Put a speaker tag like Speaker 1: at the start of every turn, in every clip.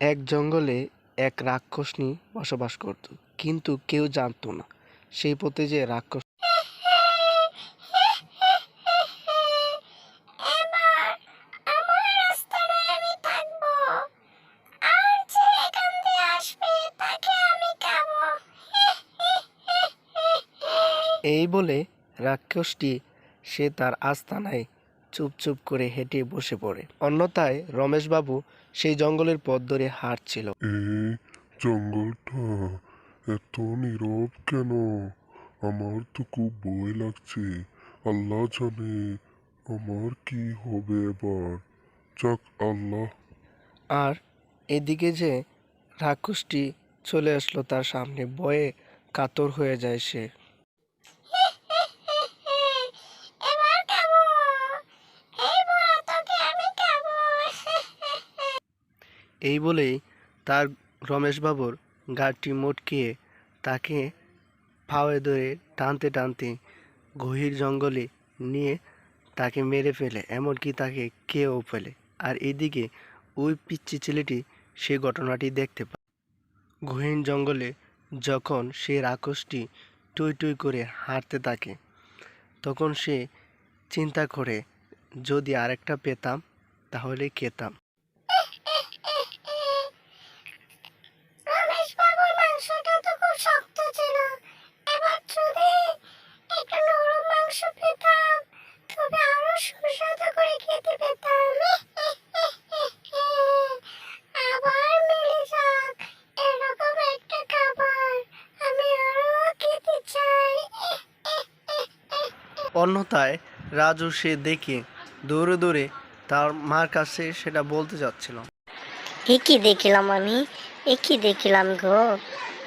Speaker 1: এক জঙ্গলে এক রাক্ষসনী বসবাস করত কিন্তু কেউ জানতো না সেই পথে যে রাক্ষস এই বলে রাক্ষসটি সে তার আস্তানায় চুপ চুপ করে হেঁটে বসে পড়ে। অন্যথায় রমেশবাবু সেই জঙ্গলের পথ ধরে হাঁটছিল।
Speaker 2: এই জঙ্গলটা এত নীরব কেন? আমার তো খুব ভয় লাগছে। আল্লাহ জানে আমার কি হবে এবার। যাক আল্লাহ।
Speaker 1: আর এদিকে যে রাক্ষসটি চলে আসলো তার সামনে ভয়ে কাতর হয়ে যায় সে।
Speaker 3: এই
Speaker 1: বলেই তার রমেশবাবুর গাড়টি মটকিয়ে তাকে ফাওয়ে ধরে টানতে টানতে গভীর জঙ্গলে নিয়ে তাকে মেরে ফেলে, এমনকি তাকে কেউ ফেলে। আর এদিকে ওই পিচ্চি ছেলেটি সে ঘটনাটি দেখতে পায়। গহীন জঙ্গলে যখন সে রাক্ষসটি টুই টুই করে হাঁটতে থাকে, তখন সে চিন্তা করে, যদি আরেকটা পেতাম, তাহলে খেতাম। অন্যথায় রাজু সে দেখে দৌড়ে দৌড়ে তার মার কাছে সেটা বলতে যাচ্ছিল
Speaker 3: এ কি দেখিলাম আমি? এ কি দেখিলাম গো?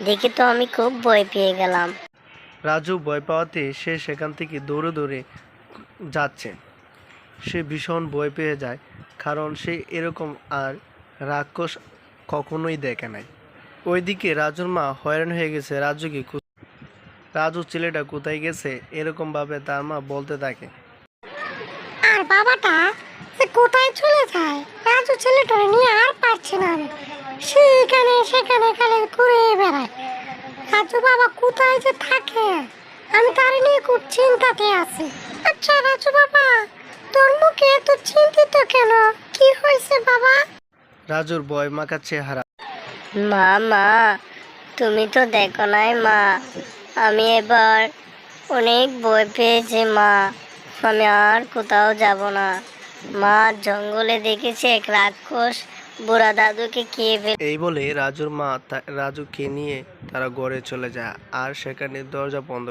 Speaker 3: দেখে তো আমি খুব ভয় পেয়ে গেলাম।
Speaker 1: রাজু ভয় পাওয়াতে সে সেখান থেকে দৌড়ে দৌড়ে যাচ্ছে। সে ভীষণ ভয় পেয়ে যায় কারণ সে এরকম আর রাক্ষস কখনোই দেখে নাই। ওইদিকে রাজুর মা হয়রান হয়ে গেছে রাজুকে রাজু ছেলেটা কোথায় গেছে এরকমভাবে তার মা বলতে থাকে।
Speaker 3: আর বাবাটা যে কোথায় চলে যায় রাজু ছেলেটা নিয়ে আর পারছে না আমি সে এখানে সেখানে খালি ঘুরে বেড়ায়। রাজু বাবা কোথায় যে থাকে আমি তার নিয়ে খুব চিন্তাতে আছি। আচ্ছা রাজু বাবা তোর মুখে এত চিন্তিত কেন? কি হয়েছে বাবা?
Speaker 1: রাজুর ভয় মাখা চেহারা
Speaker 3: মা মা তুমি তো দেখো নাই মা। আমি এবার অনেক বই পেয়েছি, মা। আমি আর কোথাও যাব না। মা জঙ্গলে দেখেছে এক রাক্ষস বুড়া দাদুকে খেয়ে ফেলে।
Speaker 1: এই বলে রাজুর মা রাজুকে নিয়ে তারা গড়ে চলে যায় আর সেখানে দরজা বন্ধ